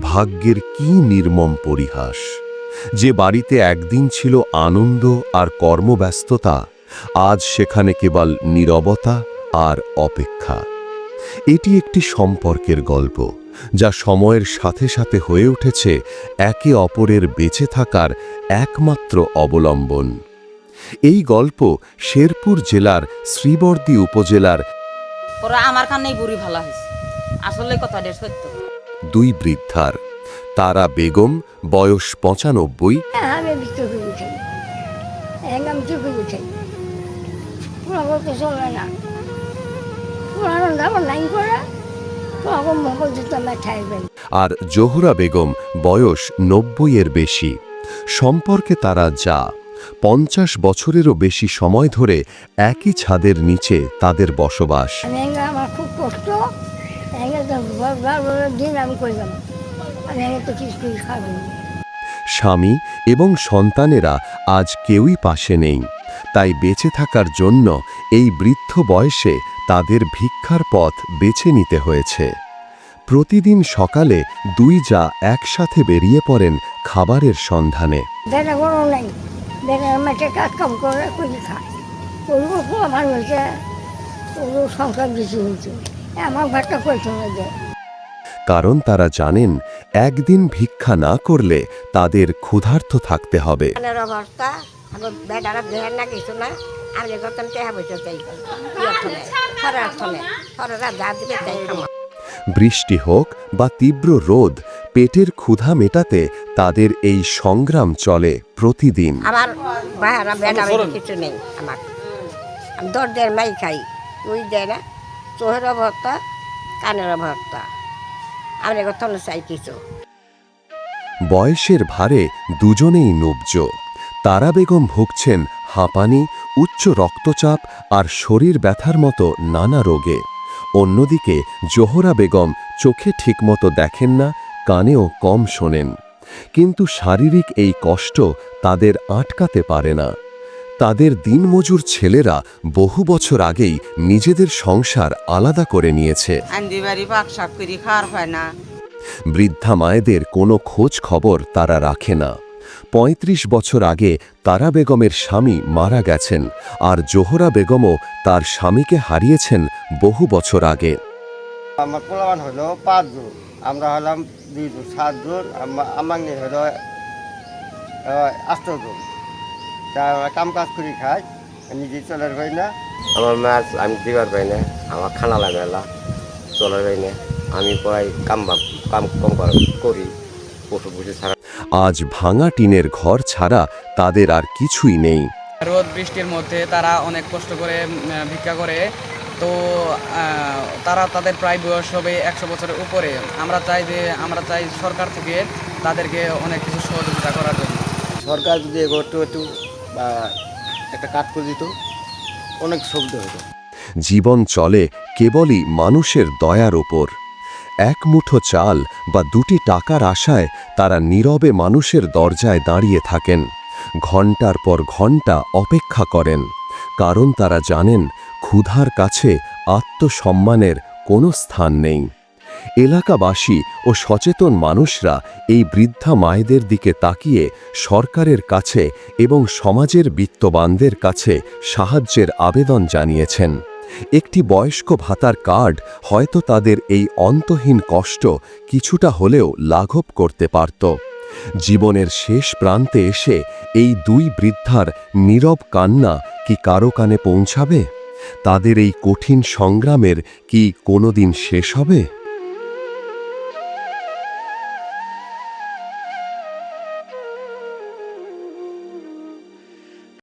ভাগ্যের কি নির্মম পরিহাস? যে বাড়িতে একদিন ছিল আনন্দ আর কর্মব্যস্ততা, আজ সেখানে কেবল নীরবতা আর অপেক্ষা। এটি একটি সম্পর্কের গল্প, যা সময়ের সাথে সাথে হয়ে উঠেছে একে অপরের বেঁচে থাকার একমাত্র অবলম্বন। এই গল্প শেরপুর জেলার শ্রীবর্দী উপজেলার আমার কানেই বুড়ি ভালো হয়েছে আসলে কথাটা সত্য। দুই বৃদ্ধার। তারা বেগম বয়স পঁচানব্বই। আমার ঠাইবেন আর জোহরা বেগম বয়স নব্বইয়ের বেশি। সম্পর্কে তারা যা পঞ্চাশ বছরেরও বেশি সময় ধরে একই ছাদের নিচে তাদের বসবাস। আমার খুব কষ্ট। দিন আমি করলাম আমি তো কিছুই খাব। স্বামী এবং সন্তানেরা আজ কেউই পাশে নেই। তাই বেঁচে থাকার জন্য এই বৃদ্ধ বয়সে তাদের ভিক্ষার পথ বেছে নিতে হয়েছে। প্রতিদিন সকালে দুই যা একসাথে বেরিয়ে পড়েন খাবারের সন্ধানে। সংসার বেশি হয়েছে। আমার ঘরটা করতে হবে কারণ তারা জানেন একদিন ভিক্ষা না করলে তাদের ক্ষুধার্ত থাকতে হবে। অবস্থা বেটারা দেহের না কিছু না আমি যে টেহা বসে চাই ইয়থলে খরার থলে খরারা যা দিবে তাই খামা বৃষ্টি হোক বা তীব্র রোদ পেটের ক্ষুধা মেটাতে তাদের এই সংগ্রাম চলে প্রতিদিন। আমার কিছু নেই মাই খাই ওই দেয় না চোহের ভর্তা কানের ভর্তা আমি গতন চাই কিছু। বয়সের ভারে দুজনেই নুবজ। তারা বেগম ভুগছেন হাঁপানি, উচ্চ রক্তচাপ আর শরীর ব্যথার মতো নানা রোগে। অন্যদিকে জোহরা বেগম চোখে ঠিকমতো দেখেন না, কানেও কম শোনেন। কিন্তু শারীরিক এই কষ্ট তাদের আটকাতে পারে না। তাদের দিনমজুর ছেলেরা বহু বছর আগেই নিজেদের সংসার আলাদা করে নিয়েছে। বৃদ্ধা মায়েদের কোনো খোঁজ খবর তারা রাখে না। ৩৫ বছর আগে তারা বেগমের স্বামী মারা গেছেন আর জোহরা বেগমও তার স্বামীকে হারিয়েছেন বহু বছর আগে। আমার পোলাবান হলো পাঁচজন আমরা হলাম দুইজন সাতজন আমা- আমার হলো আহ, আটজন তা আমরা কাম কাজ করি খাই নিজে চলার পাই না। আমার মাছ আমি দিবার পাই না আমার খানা লাগে চলার পাই না। আমি প্রায় কাম কাম কম করি পশু পুষি ছাড়া। আজ ভাঙা টিনের ঘর ছাড়া তাদের আর কিছুই নেই। রোদ বৃষ্টির মধ্যে তারা অনেক কষ্ট করে ভিক্ষা করে। তো তারা তাদের প্রায় বয়স হবে একশো বছরের উপরে। আমরা চাই যে আমরা চাই সরকার থেকে তাদেরকে অনেক কিছু সহযোগিতা করার জন্য। সরকার যদি একটু একটু বা একটা কাজ করে দিত, অনেক সুবিধা হতো। জীবন চলে কেবলই মানুষের দয়ার ওপর। এক মুঠো চাল বা দুটি টাকার আশায় তারা নীরবে মানুষের দরজায় দাঁড়িয়ে থাকেন। ঘণ্টার পর ঘণ্টা অপেক্ষা করেন, কারণ তারা জানেন ক্ষুধার কাছে আত্মসম্মানের কোনো স্থান নেই। এলাকাবাসী ও সচেতন মানুষরা এই বৃদ্ধা মায়েদের দিকে তাকিয়ে সরকারের কাছে এবং সমাজের বিত্তবানদের কাছে সাহায্যের আবেদন জানিয়েছেন। একটি বয়স্ক ভাতার কার্ড হয়তো তাদের এই অন্তহীন কষ্ট কিছুটা হলেও লাঘব করতে পারত। জীবনের শেষ প্রান্তে এসে এই দুই বৃদ্ধার নীরব কান্না কি কারও কানে পৌঁছাবে? তাদের এই কঠিন সংগ্রামের কি কোনোদিন শেষ হবে?